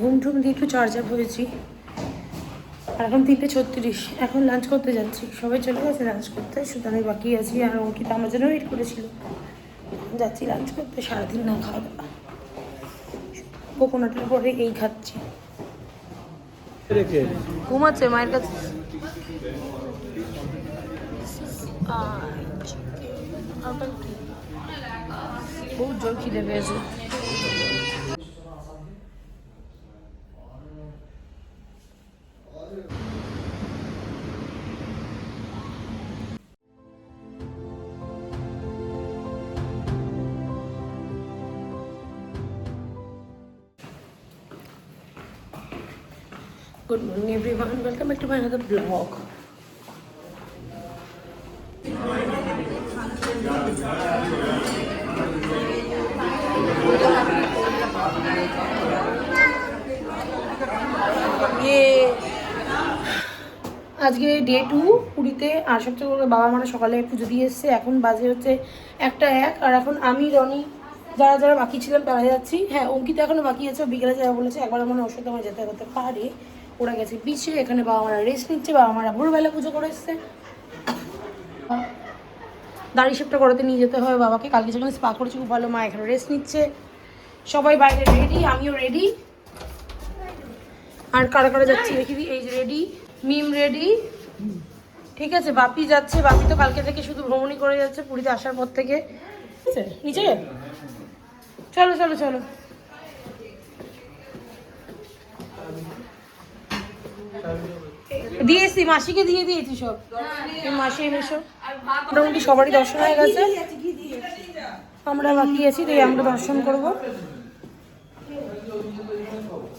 ঘুম টুম দিয়ে একটু চার্জ আপ হয়েছি। আর এখন তিনটে ছত্রিশ। এখন লাঞ্চ করতে যাচ্ছি। সবাই চলে গেছে লাঞ্চ করতে। শুধু আমি বাকি আছি। আর অঙ্কিতা আমার জন্য ওয়েট করেছিল। যাচ্ছি লাঞ্চ করতে। সারাদিন না খাওয়া দাওয়া। কোকোনাটের পরে এই খাচ্ছি। ঘুমাচ্ছে মায়ের কাছে। বহুত জোর খিদে পেয়েছে। Morning everyone, welcome back to my another vlog. ইয়ে আজকে ডে টু পুরীতে আর সবচেয়ে বাবা মারা সকালে পুজো দিয়ে এসছে। এখন বাজে হচ্ছে একটা এক। আর এখন আমি রনি যারা যারা বাকি ছিলাম তারা যাচ্ছি। হ্যাঁ অঙ্কিতা এখনও বাকি আছে বিকেলে যাওয়া বলেছে। একবার মনে সাথে আমার যেতে হতে পারে। ওরা গেছে বিচে এখানে বাবা মারা রেস্ট নিচ্ছে, বাবা মারা ভোরবেলা পুজো করে এসছে। দাড়ি শেপটা করাতে নিয়ে যেতে হবে বাবাকে, কালকে যেখানে স্পা করেছি, খুব ভালো মা এখানে রেস্ট নিচ্ছে। সবাই বাইরে রেডি আমিও রেডি আর কারা কারা যাচ্ছি দেখি। এই যে রেডি মিম রেডি ঠিক আছে, বাপি যাচ্ছে, বাপি তো কালকে থেকে শুধু ভ্রমণই করে যাচ্ছে, পুরীতে আসার পর থেকে। নিচে? চলো চলো চলো। দিয়েছি, মাসিকে দিয়ে দিয়েছি সব। মাসি এনেছো মোটামুটি সবারই দর্শন হয়ে গেছে। আমরা বাকি আছি, তাই আমরা দর্শন করব।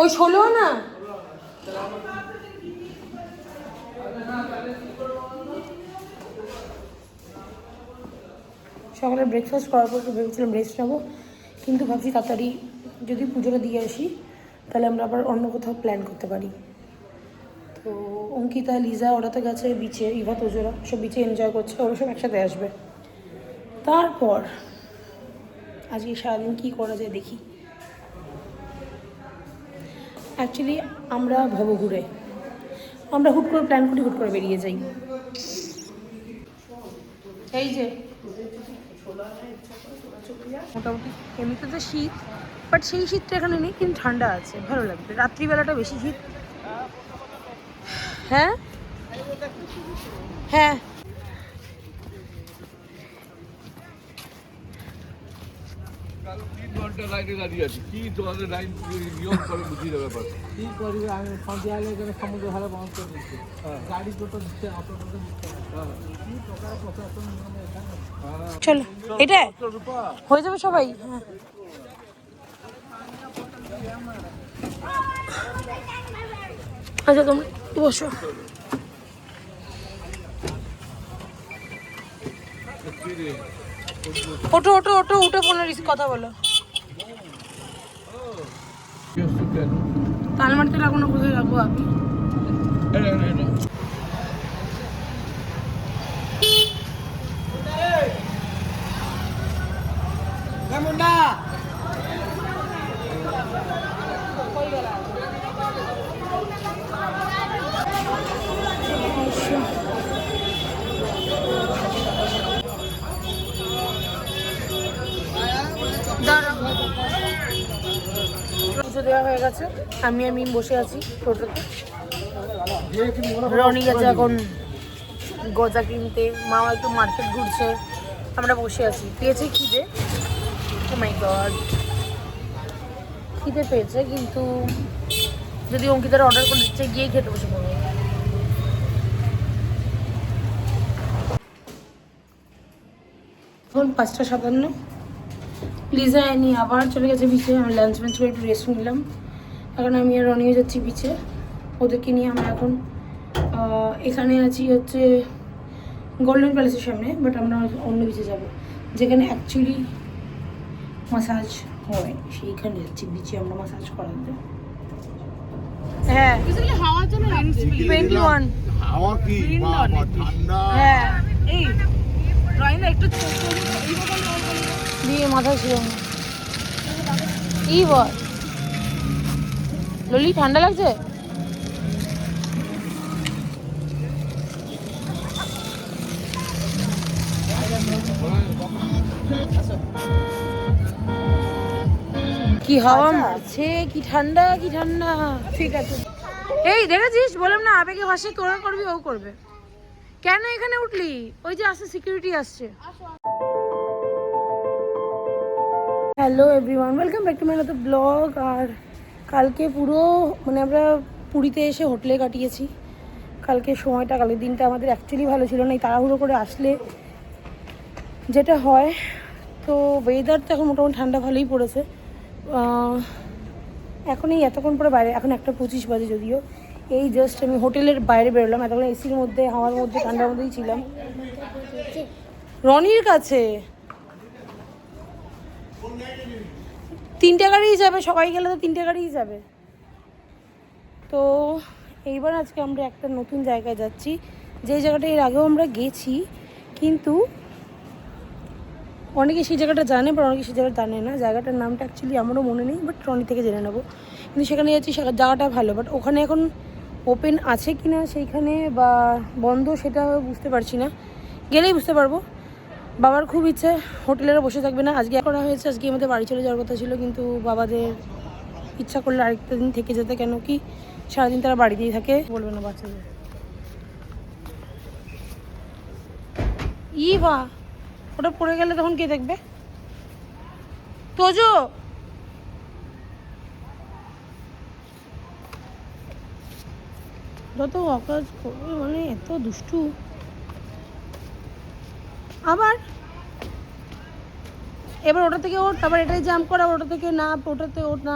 ওই ষোলো না? সকালে ব্রেকফাস্ট করার পর ভেবেছিলাম রেস্ট নেব। কিন্তু ভাবছি তাড়াতাড়ি যদি পুজোটা দিয়ে আসি, তাহলে আমরা আবার অন্য কোথাও প্ল্যান করতে পারি। তো অঙ্কিতা, লিজা ওরা তো গেছে, বিচে, ইভা, তোজোরা, সব বিচে এনজয় করছে, ওরা সব একসাথে আসবে। তারপর আজকে সারাদিন কী করা যায় দেখি। অ্যাকচুয়ালি আমরা ভবঘুরে আমরা হুট করে প্ল্যান করি, হুট করে বেরিয়ে যাই। এই যে। মোটামুটি এমনিতে তো শীত বাট সেই শীতটা এখানে নেই, কিন্তু ঠান্ডা আছে, ভালো লাগবে। রাত্রিবেলাটা বেশি শীত। হ্যাঁ? হ্যাঁ। চলো এটা হয়ে যাবে সবাই? আচ্ছা তোমরা বসো। ওটো ওটো ওটো উঠে ফোনের কথা বলো। তালমাটিতে লাগানো না কোথায় লাগবো আপনি পুজো দেওয়া হয়ে গেছে। আমি আর মিম বসে আছি টোটোতে। রনি গেছে এখন গজা কিনতে। মামা একটু মার্কেট ঘুরছে। আমরা বসে আছি। পেয়েছে খিদে? মাই গড খিদে পেয়েছে কিন্তু যদি অঙ্কিতার অর্ডার করে দিচ্ছে, গিয়ে খেতে বসে পড়ব। এখন পাঁচটা সাতান্ন। লিজা এনি আবার চলে গেছে বিচে আমি লাঞ্চ ম্যাঞ্চ করে একটু রেস্ট নিলাম। এখন আমি আর রনিও যাচ্ছি বিচে ওদেরকে নিয়ে আমরা এখন এখানে আছি হচ্ছে গোল্ডেন প্যালেসের সামনে বাট আমরা অন্য বিচে যাব। যেখানে অ্যাকচুয়ালি মাসাজ হয়। সেইখানে যাচ্ছি বিচে আমরা মাসাজ করাতে। হ্যাঁ। টোয়েন্টি ওয়ান হাওয়া কি? বাবা ঠান্ডা। হ্যাঁ। দিয়ে মাথায় ছিল। না। কি বল? ললি ঠান্ডা লাগছে? কি হাওয়া মারছে কি ঠান্ডা কি ঠান্ডা। ঠিক আছে। এই দেখেছিস? বললাম না আবেগে ভাসে তোরা করবি ও করবে। কেন এখানে উঠলি? ওই যে আসছে সিকিউরিটি আসছে। Hello everyone welcome back to my নতুন ব্লগ আর কালকে পুরো মানে আমরা পুরীতে এসে হোটেলে কাটিয়েছি। কালকে সময়টা কালকে দিনটা আমাদের অ্যাকচুয়ালি ভালো ছিল না, এই তাড়াহুড়ো করে আসলে যেটা হয়, তো ওয়েদার তো এখন মোটামুটি ঠান্ডা ভালোই পড়েছে। এখন এই এতক্ষণ পরে বাইরে, এখন একটা পঁচিশ বাজে যদিও। এই জাস্ট আমি হোটেলের বাইরে বেরোলাম, এতক্ষণ এসির মধ্যে, হাওয়ার মধ্যে, ঠান্ডার মধ্যেই ছিলাম। রনির কাছে? তিনটে গাড়িই যাবে, সবাই গেলে তো তিনটে গাড়িই যাবে। তো এইবার আজকে আমরা একটা নতুন জায়গায় যাচ্ছি। যে জায়গাটা এর আগেও আমরা গেছি, কিন্তু অনেকে সেই জায়গাটা জানে বা অনেকে সেই জায়গাটা জানে না। জায়গাটার নামটা অ্যাকচুয়ালি আমারও মনে নেই বাট ট্রনি থেকে জেনে নেব। কিন্তু সেখানে যাচ্ছি জায়গাটা ভালো বাট ওখানে এখন ওপেন আছে কি না সেইখানে বা বন্ধ সেটা বুঝতে পারছি না। গেলেই বুঝতে পারব। বাবার খুব ইচ্ছে, হোটেলেরও বসে থাকবে না। আজকে করা হয়েছে, আজকে আমাদের বাড়ি চলে যাওয়ার কথা ছিল, কিন্তু বাবাদের ইচ্ছা করলে আরেকটা দিন থেকে যেতে, কেন কি সারাদিন তারা বাড়িতেই থাকে। বলবে না বাচ্চাদের। ই বা ওটা পড়ে গেলে তখন কে দেখবে? তোজো! যত অকাজ করবে মানে এত দুষ্টু। আবার এবার ওটা থেকে ওঠ, আবার এটাই জাম্প করা ওটা থেকে না ওটাতে ওঠ না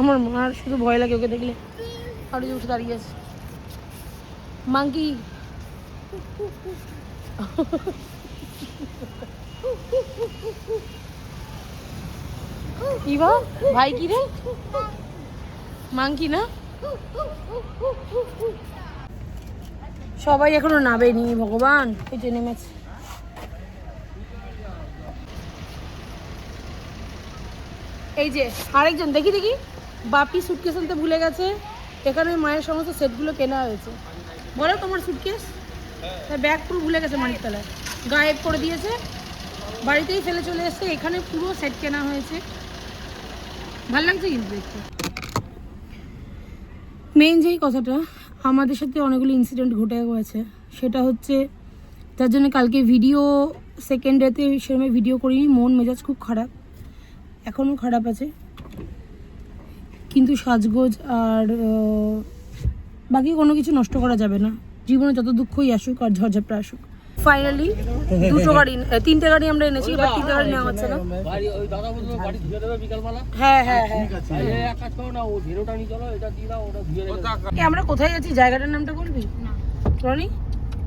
আমার মার শুধু ভয় লাগে ওকে দেখলে। আর উঠে দাঁড়িয়ে আছে। মাঙ্কি ইভা, ভাই কি রে? মাঙ্কি না? সবাই এখনও নামেনি, ভগবান। এই যে নেমেছে। এই যে, আরেকজন, দেখি দেখি। বাপি সুটকেস আনতে ভুলে গেছে। এখানে মায়ের সমস্ত সেটগুলো কেনা হয়েছে। বলো তোমার সুটকেস ব্যাগ পুরো ভুলে গেছে মানিকতলায় গায়েব করে দিয়েছে। বাড়িতেই ফেলে চলে এসছে। এখানে পুরো সেট কেনা হয়েছে। ভালো লাগছে কিন্তু দেখতে। মেন যেই কথাটা, আমাদের সাথে অনেকগুলো ইনসিডেন্ট ঘটে গেছে। সেটা হচ্ছে, যার জন্য কালকে ভিডিও সেকেন্ড ডেতে সেরকম ভিডিও করিনি, মন মেজাজ খুব খারাপ। এখনও খারাপ আছে। কিন্তু সাজগোজ আর বাকি কোনো কিছু নষ্ট করা যাবে না। জীবনে যত দুঃখই আসুক আর ঝরঝাপটা আসুক। ফাইনালি দুটো গাড়ি তিনটে গাড়ি আমরা এনেছি এবার তিনটে গাড়ি নেওয়া হচ্ছে না। বিকালবেলা? হ্যাঁ হ্যাঁ হ্যাঁ। দেবে এ, আমরা কোথায় যাচ্ছি? জায়গাটার নামটা বলবি? রনি?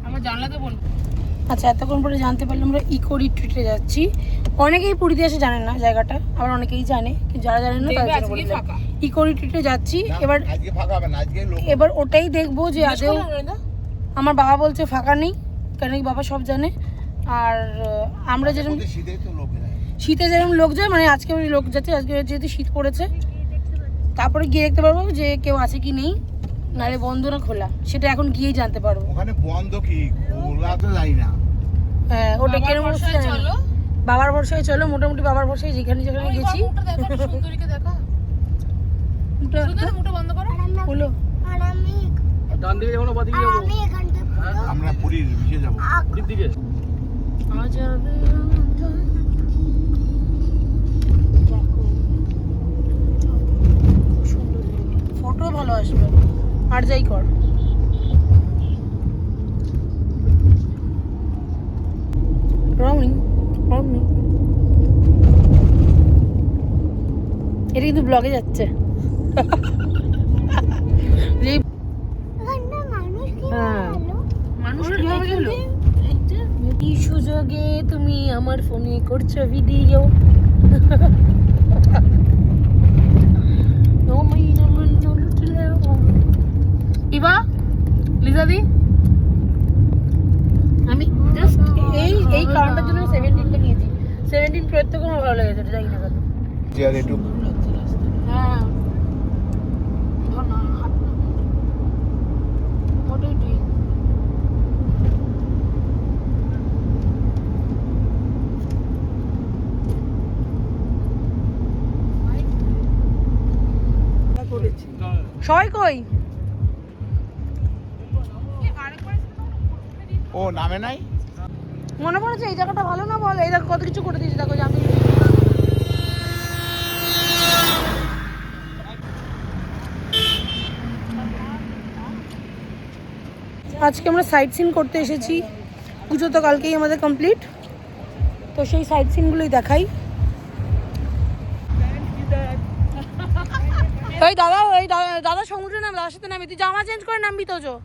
আমার জানলাতে বলব। আচ্ছা এতক্ষণ পরে জানতে পারলাম আমরা ইকো রিট্রিটে যাচ্ছি। অনেকেই পুরীতে এসে জানে না জায়গাটা আবার অনেকেই জানে কিন্তু যারা জানেন না তাদের ইকো রিট্রিটে যাচ্ছি এবার এবার ওটাই দেখব যে আদৌ আমার বাবা বলছে ফাঁকা নেই। কেন কি বাবা সব জানে। আর আমরা যেরকম ওদের শীতেই তো লোক যায়। শীতে যেরকম লোক যায় মানে আজকে ওই লোক যাচ্ছে আজকে যেহেতু শীত পড়েছে। তারপরে গিয়ে দেখতে পারব যে কেউ আছে কি নেই নাহলে বন্ধ না খোলা। সেটা এখন গিয়েই জানতে পারব। ওখানে বন্ধ কি? খোলা তো যাই না। হ্যাঁ ওটা কেন চলো। বাবার ভরসায় চলো মোটামুটি বাবার ভরসায় যেখানে যেখানে গেছি। সুন্দরী মুখটা বন্ধ করো। হলো ডান দিকে যাব না বা দিকে যাব? আমরা পুরীর ভিজে যাব। দিক দিকে? ফটো ভালো আসবে। আর যাই কর। এটা কিন্তু ব্লগে যাচ্ছে এই- হ্যাঁ গেল এই সুযোগে তুমি আমার ফোনে করছ ভিডিও ইবা লিজাদি আমি জাস্ট এই এই কারণটার জন্য সেভেন্টিনটা নিয়েছি। সেভেন্টিন প্রো এর থেকে আমার ভালো লেগেছে জানি না কেন চেয়ার একটু হ্যাঁ ধর না, হাত না। ওটাই ঠিক। সবাই কই? ও নামে নাই? মনে পড়েছে এই জায়গাটা ভালো না বল? এই দেখো কত কিছু করে দিয়েছে দেখো আমি আজকে আমরা সাইট সিন করতে এসেছি। পুজো তো কালকেই আমাদের কমপ্লিট তো সেই সাইট সিনগুলোই দেখাই। ওই দাদা ওই দাদা- সমুদ্রে নাম দাদার সাথে নামি তুই জামা চেঞ্জ করে নামবি তো জো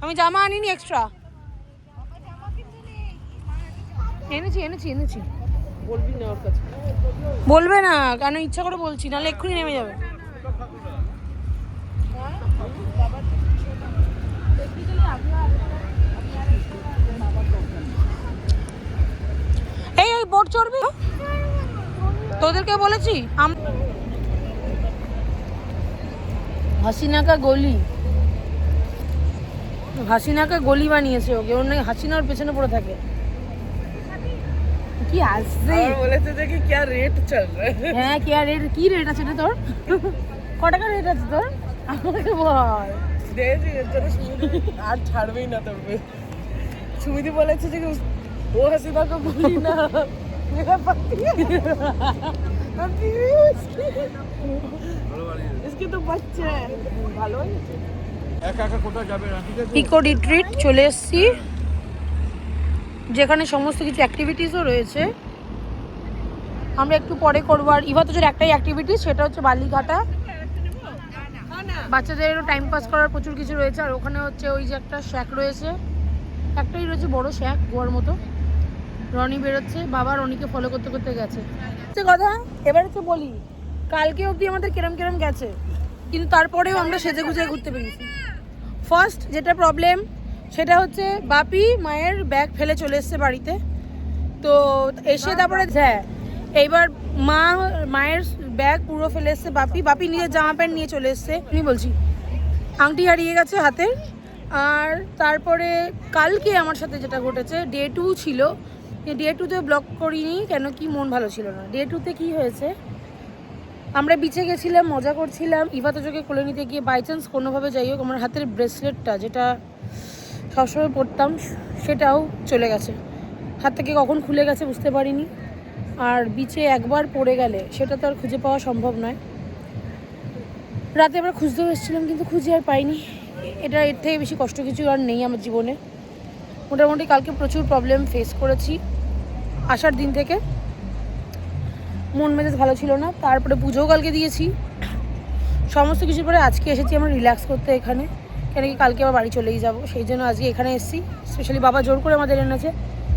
আমি জামা আনিনি এক্সট্রা এনেছি এনেছি এনেছি। বলবে না, কেন ইচ্ছা করে বলছি, নাহলে এক্ষুনি নেমে যাবে। এই ওই বোট চড়বি? তোদেরকে বলেছি, আম- হাসিনা কা গলি হাসিনা কা গলি বানিয়েছে ওকে ওর নাকি হাসিনা ওর পেছনে পড়ে থাকে কি আসছে বলেছে যে কি क्या रेट चल रहा है হ্যাঁ কি আর রেট কি রেট আছে রে তোর ক টাকা রেট আছে তোর আমাকে বল দে যে চলো সুমিদি আর ছাড়বেই না তোর সুমিদি বলেছে যে উস- ও হাসিনা को बोली ना मेरा আজকে তো বাচ্চা। ভালো ইকো রিট্রিট চলে যেখানে সমস্ত কিছু অ্যাক্টিভিটিসও রয়েছে। আমরা একটু পরে করব। আর ইভাতোজের একটাই অ্যাক্টিভিটি সেটা হচ্ছে বালিঘাটা। বাচ্চাদেরও টাইম পাস করার প্রচুর কিছু রয়েছে। আর ওখানে হচ্ছে ওই যে একটা শ্যাক রয়েছে। একটাই রয়েছে বড় শ্যাক গোয়ার মতো। রনি বেরোচ্ছে। বাবা রনিকে ফলো করতে করতে গেছে। কথা। এবার হচ্ছে বলি কালকে অবধি আমাদের কেরম কেরম গেছে। কিন্তু তারপরেও আমরা সেজে গুজে ঘুরতে পেরেছি ফার্স্ট যেটা প্রবলেম সেটা হচ্ছে বাপি মায়ের ব্যাগ ফেলে চলে এসছে বাড়িতে। তো এসে তারপরে হ্যাঁ। এইবার মা মায়ের ব্যাগ পুরো ফেলে এসছে বাপি। বাপি নিজের জামা প্যান্ট নিয়ে চলে এসছে। আমি বলছি। আংটি হারিয়ে গেছে হাতে আর তারপরে কালকে আমার সাথে যেটা ঘটেছে ডে টু ছিল। ডে টুতে ব্লক করিনি কেন কি মন ভালো ছিল না। ডে টুতে কি হয়েছে? আমরা বিচে গেছিলাম, মজা করছিলাম। ইভা তোজোকে কোলে নিতে গিয়ে বাই চান্স কোনোভাবে যাই হোক, আমার হাতের ব্রেসলেটটা যেটা সবসময় পরতাম, সেটাও চলে গেছে। হাত থেকে কখন খুলে গেছে বুঝতে পারিনি। আর বিচে একবার পড়ে গেলে সেটা তো আর খুঁজে পাওয়া সম্ভব নয়। রাতে আমরা খুঁজতেও এসেছিলাম, কিন্তু খুঁজে আর পাইনি। এটা এর থেকে বেশি কষ্ট কিছু আর নেই আমার জীবনে। মোটামুটি কালকে প্রচুর প্রবলেম ফেস করেছি, আসার দিন থেকে। মন মেজাজ ভালো ছিল না, তারপরে পুজোও কালকে দিয়েছি। সমস্ত কিছুর পরে আজকে এসেছি আমরা রিল্যাক্স করতে এখানে, কেন কি কালকে আবার বাড়ি চলেই যাব, সেই জন্য আজকে এখানে এসেছি। স্পেশালি বাবা জোর করে আমাদের এনেছে।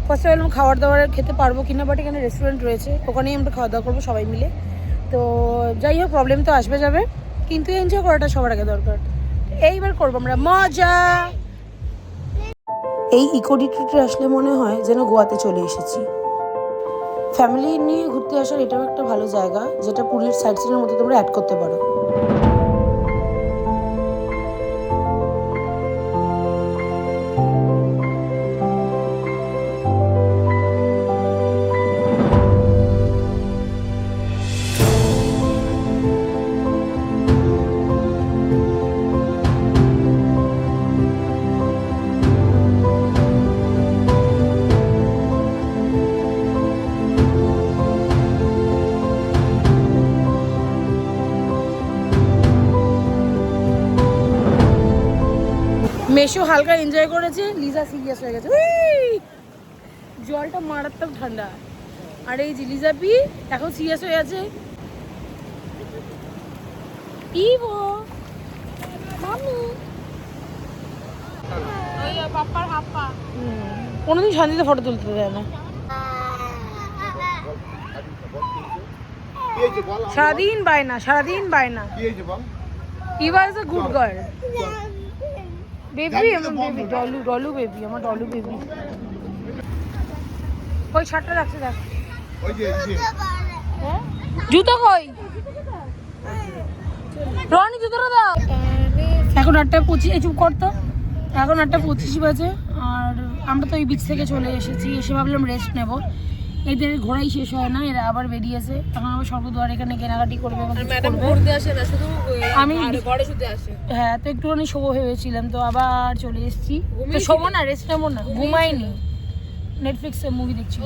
ফার্স্টে বললাম খাবার দাবার খেতে পারব কিনা বাট এখানে রেস্টুরেন্ট রয়েছে, ওখানেই আমরা খাওয়া দাওয়া করব সবাই মিলে। তো যাই হোক প্রবলেম তো আসবে যাবে, কিন্তু এনজয় করাটা সবার আগে দরকার। এইবার করব আমরা, মজা! এই ইকো রিট্রিটে আসলে মনে হয় যেন গোয়াতে চলে এসেছি। ফ্যামিলি নিয়ে ঘুরতে আসার এটাও একটা ভালো জায়গা, যেটা পুরীর সাইড সিনের মধ্যে তোমরা অ্যাড করতে পারো। মেশো হালকা এনজয় করেছে লিজা সিরিয়াস হয়ে গেছে! জলটা মারাত্মক ঠান্ডা। আর এই যে লিজাপি এখন সিরিয়াস হয়ে আছে। মামি পা হুম, কোনোদিন শান্তিতে ফটো তুলতে দেয় না। সারাদিন বায়না সারাদিন বায়না। Eva is a good girl baby আমার বেবি ডলু ডলু বেবি আমার ডলু বেবি ওই ছাড়টা রাখছে দেখ। ওই যে এই যে। জুতো কই? রনি জুতোটা দাও। এখন আটটা পঁচিশ চুপ করতো এখন আটটা পঁচিশ বাজে আর আমরা তো এই বিচ থেকে চলে এসেছি এসে ভাবলাম রেস্ট নেব। এদের ঘোরাই শেষ হয় না এরা আবার বেরিয়েছে। এখন আবার স্বর্গদ্বার এখানে কেনাকাটি করবে আসে আমি- আসে। হ্যাঁ তো একটুখানি শো ভেবেছিলাম তো আবার চলে এসেছি। তো শোবো না রেস্ট নেব না ঘুমাইনি। নেটফ্লিক্সে মুভি দেখছি।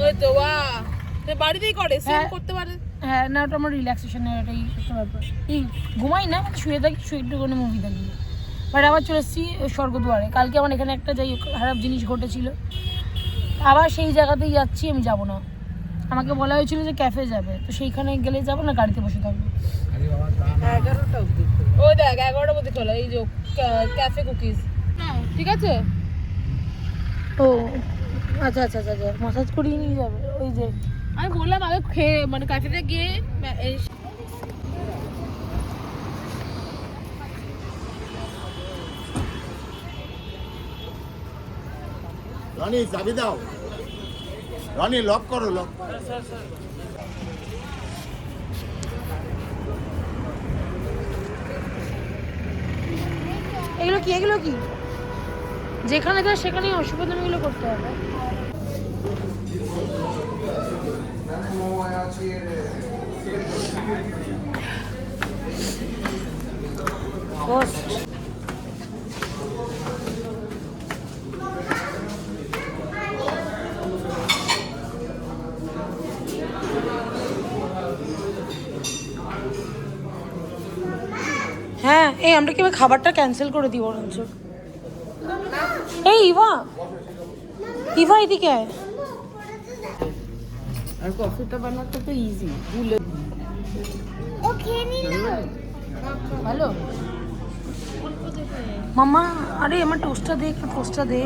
বাড়িতেই করে হ্যাঁ। করতে পারে। হ্যাঁ না ওটা আমার রিল্যাক্সেশনের এটাই একটা ব্যাপার। এই ঘুমাই না শুয়ে থাকি শুয়ে একটুখানি মুভি দেখি। বাট আবার চলে এসেছি স্বর্গদুয়ারে। কালকে আমার এখানে একটা যাই খারাপ জিনিস ঘটেছিল। আবার সেই জায়গাতেই যাচ্ছি আমি যাব না। আমাকে বলা হয়েছিল যে ক্যাফে যাবে। তো সেইখানে গেলে যাব না গাড়িতে বসে থাকব? এগারোটা অবধি ওই দেখ এগারোটা অবধি খোলা। এই যে ক্যাফে কুকিজ ঠিক আছে? ও আচ্ছা আচ্ছা আচ্ছা আচ্ছা। মাসাজ করিয়ে নিয়ে যাবে। ওই যে। আমি বললাম আগে খেয়ে মানে ক্যাফেতে গিয়ে রনি চাবি দাও। রনি লক করো লক এগুলো কি এগুলো কি? যেখানে যায় সেখানেই অসুবিধাগুলো করতে হবে। Ghost. হ্যাঁ এই আমরা কি খাবারটা ক্যান্সেল করে দিব বরঞ্চ? এই ইভা। ইভা এদিকে আয়। আর কফিটা বানাতে তো ইজি ভুলে ভালো? মামা আরে আমার টোস্টটা দে একটু টোস্টটা দে।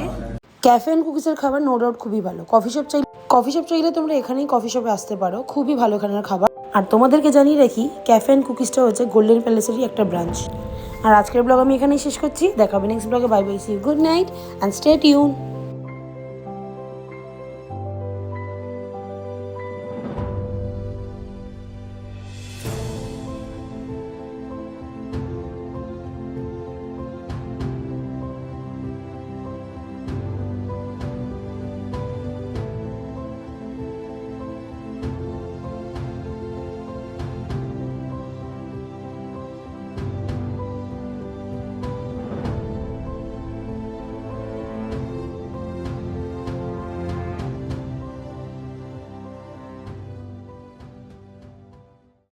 ক্যাফে অ্যান্ড কুকিজের খাবার নো ডাউট খুবই ভালো। কফি শপ চাইলে কফি শপ চাইলে তোমরা এখানেই কফি শপে আসতে পারো। খুবই ভালো এখানের খাবার। আর তোমাদেরকে জানিয়ে রাখি ক্যাফে অ্যান্ড কুকিজটা হচ্ছে গোল্ডেন প্যালেসেরই একটা ব্রাঞ্চ আর আজকের ব্লগ আমি এখানেই শেষ করছি। দেখাবে নেক্সট ব্লগে bye bye see good night and stay tune